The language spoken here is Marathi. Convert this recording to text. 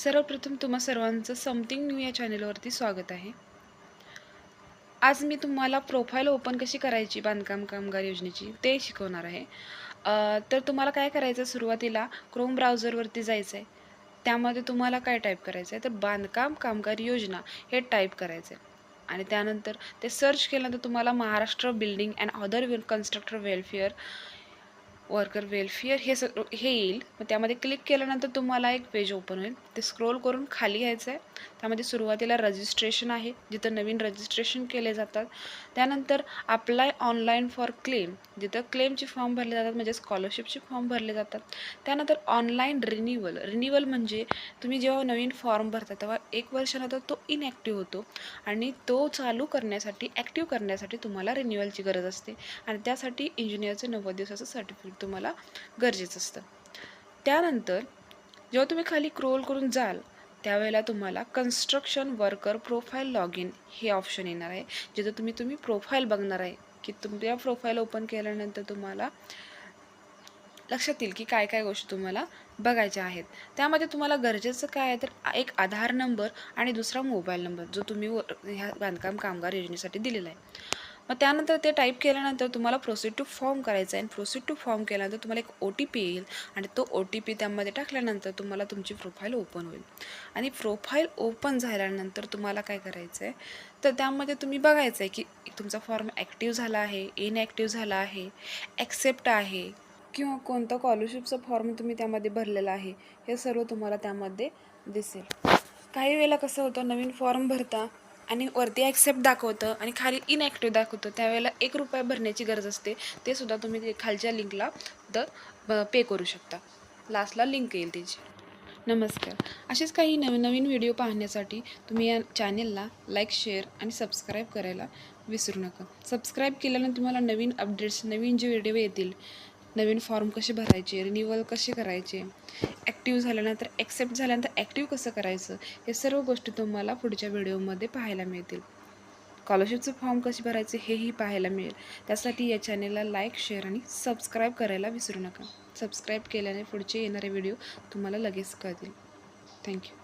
सर्वप्रथम तुम्हा सर्वांचं समथिंग न्यू या चॅनलवरती स्वागत आहे. आज मी तुम्हाला प्रोफाईल ओपन कशी करायची बांधकाम कामगार योजनेची ते शिकवणार आहे. तर तुम्हाला काय करायचं आहे सुरुवातीला क्रोम ब्राउझरवरती जायचं आहे त्यामध्ये तुम्हाला काय टाईप करायचं आहे तर बांधकाम कामगार योजना हे टाईप करायचं आहे आणि त्यानंतर ते सर्च केल्यानंतर तुम्हाला Maharashtra building and other well constructor welfare worker welfare हे सग हे येईल. मग त्यामध्ये क्लिक केल्यानंतर तुम्हाला एक पेज ओपन होईल. ते स्क्रोल करून खाली यायचं आहे त्यामध्ये सुरुवातीला रजिस्ट्रेशन आहे जिथं नवीन रजिस्ट्रेशन केले जातात. त्यानंतर अप्लाय ऑनलाईन फॉर क्लेम जिथं क्लेमचे फॉर्म भरले जातात म्हणजे स्कॉलरशिपचे फॉर्म भरले जातात. त्यानंतर ऑनलाईन रिन्युअल रिन्युअल म्हणजे तुम्ही जेव्हा नवीन फॉर्म भरता तेव्हा एक वर्षानंतर तो इनॲक्टिव्ह होतो आणि तो चालू करण्यासाठी ॲक्टिव्ह करण्यासाठी तुम्हाला रिन्युअलची गरज असते. आणि त्यासाठी इंजिनिअरचं नव्वद दिवसाचं सर्टिफिकेट तुम्हाला गरजेचं असतं. त्यानंतर जेव्हा तुम्ही खाली क्रोल करून जाल त्यावेळेला तुम्हाला construction worker profile log in हे ऑप्शन येणार आहे जिथं तुम्ही तुम्ही प्रोफाईल बघणार आहे की तुमच्या प्रोफाईल ओपन केल्यानंतर तुम्हाला लक्षात येईल की काय काय गोष्टी तुम्हाला बघायच्या आहेत. त्यामध्ये तुम्हाला गरजेचं काय आहे तर एक आधार नंबर आणि दुसरा मोबाईल नंबर जो तुम्ही ह्या बांधकाम कामगार योजनेसाठी दिलेला आहे. मग त्यानंतर ते टाईप केल्यानंतर तुम्हाला प्रोसीड टू फॉर्म करायचं आहे. आणि प्रोसीड टू फॉर्म केल्यानंतर तुम्हाला एक ओ टी पी येईल. आणि तो ओ टी पी त्यामध्ये टाकल्यानंतर तुम्हाला तुमची प्रोफाईल ओपन होईल. आणि प्रोफाईल ओपन झाल्यानंतर तुम्हाला काय करायचं आहे? तर त्यामध्ये तुम्ही बघायचं आहे की तुमचा फॉर्म ॲक्टिव्ह झाला आहे इनॲक्टिव्ह झाला आहे ॲक्सेप्ट आहे किंवा कोणतं स्कॉलरशिपचं फॉर्म तुम्ही त्यामध्ये भरलेला आहे. हे सर्व तुम्हाला त्यामध्ये दिसेल. काही वेळेला कसं होतं नवीन फॉर्म भरता आणि वरती ॲक्सेप्ट दाखवतं आणि खाली इनॲक्टिव्ह दाखवतं. त्यावेळेला एक रुपया भरण्याची गरज असते. ते सुद्धा तुम्ही ते खालच्या लिंकला द पे करू शकता. लास्टला लिंक येईल त्याची. नमस्कार. असेच काही नवीन नवीन व्हिडिओ पाहण्यासाठी तुम्ही या चॅनेलला लाईक शेअर आणि सबस्क्राईब करायला विसरू नका. सबस्क्राईब केल्यानंतर तुम्हाला नवीन अपडेट्स नवीन जे व्हिडिओ येतील नवीन फॉर्म कसे भरायचे रिन्युअल कसे करायचे ॲक्टिव्ह झाल्यानंतर ॲक्सेप्ट झाल्यानंतर ॲक्टिव्ह कसं करायचं हे सर्व गोष्टी तुम्हाला पुढच्या व्हिडिओमध्ये पाहायला मिळतील. स्कॉलरशिपचं फॉर्म कसे भरायचे हेही पाहायला मिळेल. त्यासाठी या चॅनेलला लाईक शेअर आणि सबस्क्राईब करायला विसरू नका. सबस्क्राईब केल्याने पुढचे येणारे व्हिडिओ तुम्हाला लगेच कळतील. थँक्यू